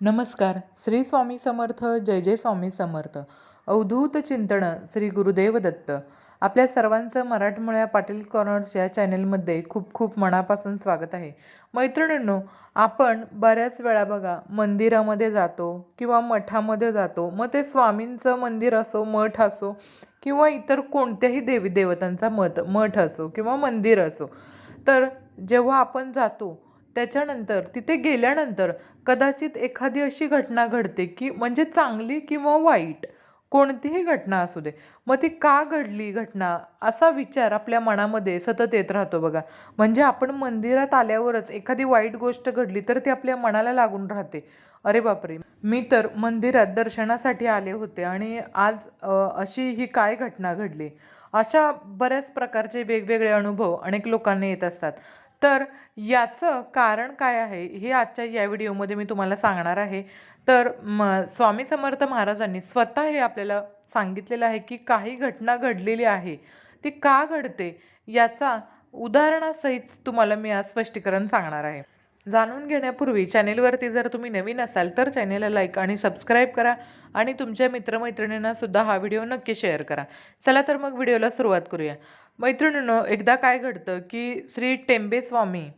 नमस्कार. श्री स्वामी समर्थ जय जय स्वामी समर्थ. अवधूत चिंतन श्री गुरुदेव दत्त. आपल्या सर्वांचं मराठमोळ्या पाटील कॉर्नर्स या चॅनेलमध्ये खूप खूप मनापासून स्वागत आहे. मैत्रिणींनो आपण बऱ्याच वेळा बघा मंदिरामध्ये जातो किंवा मठामध्ये जातो. मग ते स्वामींचं मंदिर असो मठ असो किंवा इतर कोणत्याही देवी देवतांचा मठ मठ असो किंवा मंदिर असो. तर जेव्हा आपण जातो त्याच्यानंतर तिथे गेल्यानंतर कदाचित एखादी अशी घटना घडते की म्हणजे चांगली किंवा वाईट. कोणतीही घटना असू दे. मग ती का घडली घटना असा विचार आपल्या मनामध्ये सतत येत राहतो बघा. म्हणजे आपण मंदिरात आल्यावरच एखादी वाईट गोष्ट घडली तर ती आपल्या मनाला लागून राहते. अरे बापरे! मी तर मंदिरात दर्शनासाठी आले होते आणि आज अशी ही काय घटना घडली? अशा बऱ्याच प्रकारचे वेगवेगळे अनुभव अनेक लोकांना येत असतात. तर याचं कारण काय आहे? हे आजच्या या व्हिडिओमध्ये मी तुम्हाला सांगणार आहे. तर म स्वामी समर्थ महाराजांनी स्वतः हे आपल्याला सांगितलेलं आहे की काही घटना घडलेली आहे. ती का घडते? याचा उदाहरणासहित तुम्हाला मी आज स्पष्टीकरण सांगणार आहे. जाणून घेण्यापूर्वी चॅनेलवरती जर तुम्ही नवीन असाल तर चॅनेलला लाईक आणि सबस्क्राईब करा आणि तुमच्या मित्रमैत्रिणींनासुद्धा हा व्हिडिओ नक्की शेअर करा. चला तर मग व्हिडिओला सुरुवात करूया. मैत्रिणींनो एकदा काय घडतं की श्री टेंबेस्वामी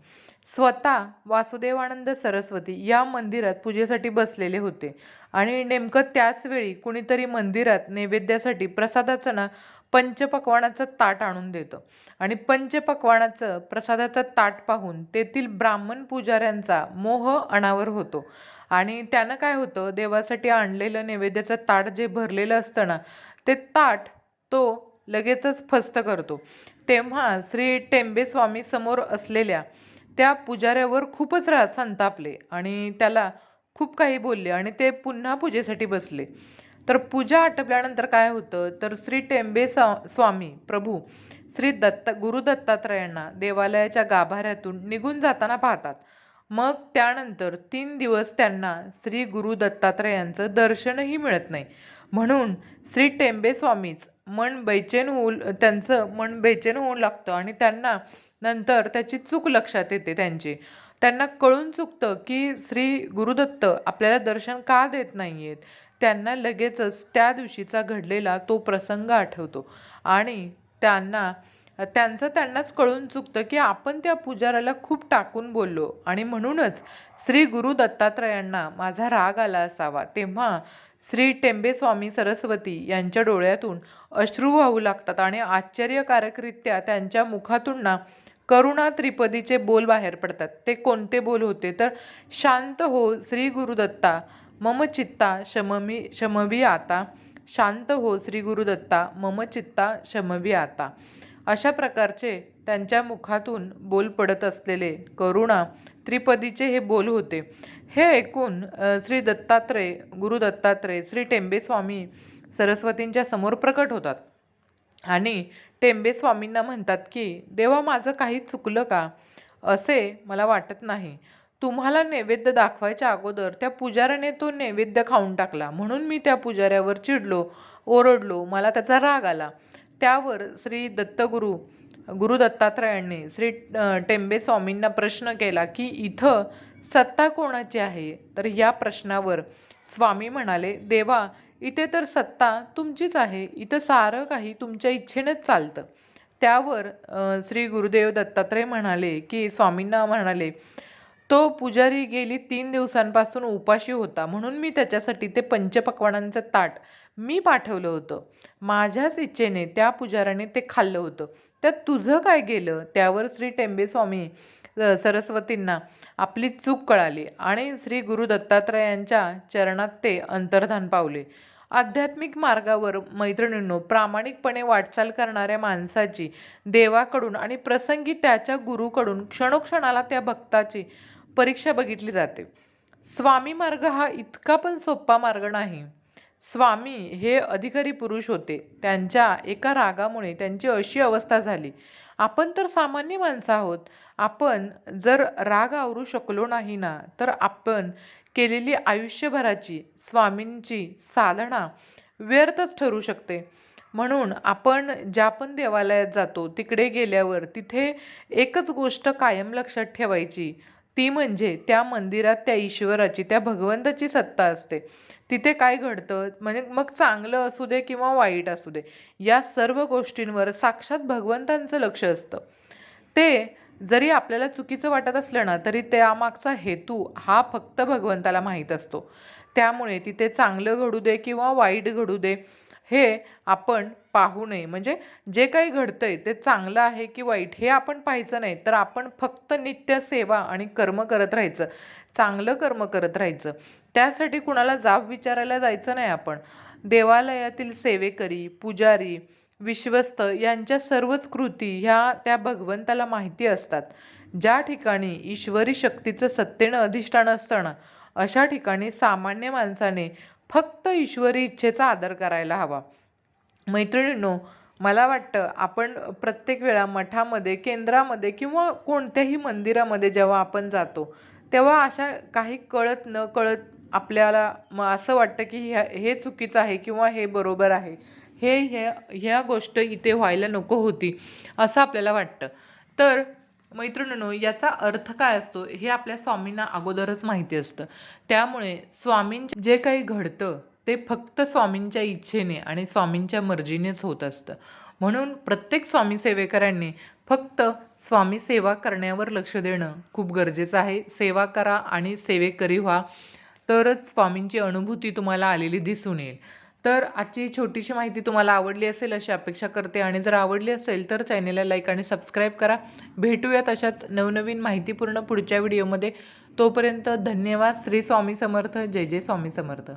स्वतः वासुदेवानंद सरस्वती या मंदिरात पूजेसाठी बसलेले होते. आणि नेमकं त्याच वेळी कुणीतरी मंदिरात नैवेद्यासाठी प्रसादाचं ना पंचपक्वानाचं ताट आणून देतं. आणि पंचपक्वानाचं प्रसादाचं ताट पाहून तेथील ब्राह्मण पुजाऱ्यांचा मोह अनावर होतो. आणि त्यानं काय होतं देवासाठी आणलेलं नैवेद्याचं ताट जे भरलेलं असतं ना ते ताट तो लगेचच फस्त करतो. तेव्हा श्री टेंबे स्वामी समोर असलेल्या त्या पुजाऱ्यावर खूपच रा संतापले आणि त्याला खूप काही बोलले आणि ते पुन्हा पूजेसाठी बसले. तर पूजा आटपल्यानंतर काय होतं? तर श्री टेंबे स्वामी प्रभू श्री दत्त गुरु दत्तात्रयांना देवालयाच्या गाभाऱ्यातून निघून जाताना पाहतात. मग त्यानंतर तीन दिवस त्यांना श्री गुरु दत्तात्रयांचं दर्शनही मिळत नाही. म्हणून श्री टेंबे स्वामीच मन बेचैन होऊ त्यांचं मन बेचैन होऊ लागतं आणि त्यांना नंतर त्याची चूक लक्षात येते त्यांची. त्यांना कळून चुकतं की श्री गुरुदत्त आपल्याला दर्शन का देत नाही आहेत त्यांना लगेचच त्या दिवशीचा घडलेला तो प्रसंग आठवतो. आणि त्यांना त्यांचं त्यांनाच कळून चुकतं की आपण त्या पुजाऱ्याला खूप टाकून बोललो. आणि म्हणूनच श्री गुरु दत्तात्रयांना माझा राग आला असावा. तेव्हा श्री टेंबे स्वामी सरस्वती यांच्या डोळ्यातून अश्रू वाहू लागतात आणि आश्चर्यकारकरित्या त्यांच्या मुखातून ना करुणा त्रिपदीचे बोल बाहेर पडतात. ते कोणते बोल होते? तर शांत हो श्री गुरुदत्ता मम चित्ता शममी शमवी आता. शांत हो श्री गुरुदत्ता मम चित्ता शमवी आता. अशा प्रकारचे त्यांच्या मुखातून बोल पडत असलेले करुणा त्रिपदीचे हे बोल होते. हे ऐकून श्री दत्तात्रय गुरु दत्तात्रय श्री टेंबेस्वामी सरस्वतींच्या समोर प्रकट होतात. आणि टेंबे स्वामींना म्हणतात की देवा माझं काही चुकलं का? असे मला वाटत नाही. तुम्हाला नैवेद्य दाखवायच्या अगोदर त्या पुजाऱ्याने तो नैवेद्य खाऊन टाकला. म्हणून मी त्या पुजाऱ्यावर चिडलो ओरडलो. मला त्याचा राग आला. त्यावर श्री दत्तगुरू गुरु दत्तात्रयांनी श्री टेंबे स्वामींना प्रश्न केला की इथं सत्ता कोणाची आहे? तर या प्रश्नावर स्वामी म्हणाले देवा इथे तर सत्ता तुमचीच आहे. इथं सारं काही तुमच्या इच्छेनेच चालतं. त्यावर श्री गुरुदेव दत्तात्रय म्हणाले की स्वामींना म्हणाले तो पुजारी गेली तीन दिवसांपासून उपाशी होता. म्हणून मी त्याच्यासाठी ते पंचपक्वानांचं ताट मी पाठवलं होतं. माझ्याच इच्छेने त्या पुजाऱ्याने ते खाल्लं होतं. त्यात तुझं काय गेलं? त्यावर श्री टेंबेस्वामी सरस्वतींना आपली चूक कळाली आणि श्री गुरु दत्तात्रयांच्या चरणात ते अंतर्धान पावले. आध्यात्मिक मार्गावर मैत्रिणींनो प्रामाणिकपणे वाटचाल करणाऱ्या माणसाची देवाकडून आणि प्रसंगी त्याच्या गुरुकडून क्षणोक्षणाला त्या भक्ताची परीक्षा बघितली जाते. स्वामी मार्ग हा इतका पण सोपा मार्ग नाही. स्वामी हे अधिकारी पुरुष होते. त्यांच्या एका रागामुळे त्यांची अशी अवस्था झाली. आपण तर सामान्य माणसं आहोत. आपण जर राग आवरू शकलो नाही ना तर आपण केलेली आयुष्यभराची स्वामींची साधना व्यर्थच ठरू शकते. म्हणून आपण ज्या पण देवालयात जातो तिकडे गेल्यावर तिथे एकच गोष्ट कायम लक्षात ठेवायची. ती म्हणजे त्या मंदिरात त्या ईश्वराची त्या भगवंताची सत्ता असते. तिथे काय घडतं? म्हणजे मग चांगलं असू दे किंवा वाईट असू दे या सर्व गोष्टींवर साक्षात भगवंतांचं लक्ष असतं. ते जरी आपल्याला चुकीचं वाटत असलं ना तरी त्यामागचा हेतू हा फक्त भगवंताला माहीत असतो. त्यामुळे तिथे चांगलं घडू दे किंवा वाईट घडू दे हे आपण पाहू नये. म्हणजे जे काही घडतंय ते चांगलं आहे की वाईट हे आपण पाहायचं नाही. तर आपण फक्त नित्य सेवा आणि कर्म करत राहायचं. चांगलं कर्म करत राहायचं. त्यासाठी कुणाला जाब विचारायला जायचं नाही आपण. देवालयातील सेवेकरी पुजारी विश्वस्त यांच्या सर्वच कृती ह्या त्या भगवंताला माहिती असतात. ज्या ठिकाणी ईश्वरी शक्तीचं सत्तेनं अधिष्ठान असतं ना अशा ठिकाणी सामान्य माणसाने फक्त ईश्वरी इच्छेचा आदर करायला हवा. मैत्रिणींनो मला वाटतं आपण प्रत्येक वेळा मठामध्ये केंद्रामध्ये किंवा कोणत्याही मंदिरामध्ये जेव्हा आपण जातो तेव्हा अशा काही कळत न कळत आपल्याला मग असं वाटतं की ह्या हे चुकीचं आहे किंवा हे बरोबर आहे. हे ह्या ह्या गोष्ट इथे व्हायला नको होती असं आपल्याला वाटतं. तर मैत्रिणींनो याचा अर्थ काय असतो? हे आपल्या स्वामींना अगोदरच माहिती असतं. त्यामुळे स्वामींचे जे काही घडतं ते फक्त स्वामींच्या इच्छेने आणि स्वामींच्या मर्जीनेच होत असतं. म्हणून प्रत्येक स्वामी सेवेकरांनी फक्त स्वामी सेवा करण्यावर लक्ष देणं खूप गरजेचं आहे. सेवा करा आणि सेवेकरी व्हा तरच स्वामींची अनुभूती तुम्हाला आलेली दिसून येईल. तर आजची छोटीशी माहिती तुम्हाला आवडली असेल अशी अपेक्षा करते. आणि जर आवडली असेल तर चॅनेलला लाईक आणि सबस्क्राईब करा. भेटूयात अशाच नवनवीन माहितीपूर्ण पुढच्या व्हिडिओमध्ये. तोपर्यंत धन्यवाद. श्री स्वामी समर्थ. जय जय स्वामी समर्थ.